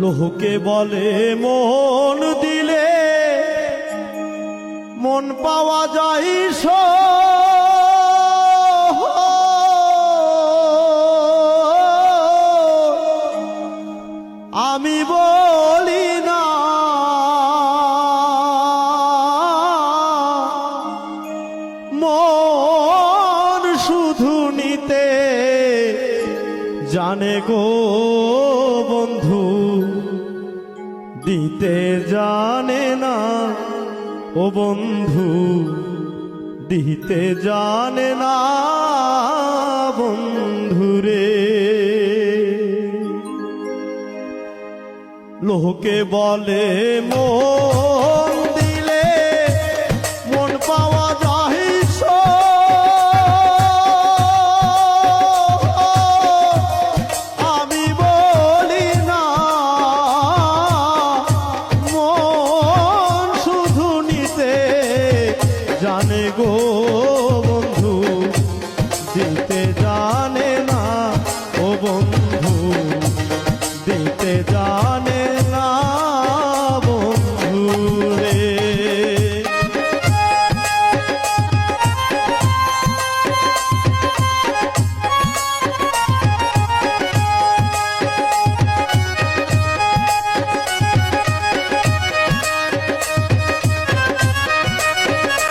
লোহকে বলে, মন দিলে মন পাওয়া যায় আমি বলি না। মন শুধু নিতে জানে গো। জানে না। ও বন্ধু দিতে জানে না বন্ধুরে লোকে বলে মন জানে গো বন্ধু দিতে জানে না ও বন্ধু।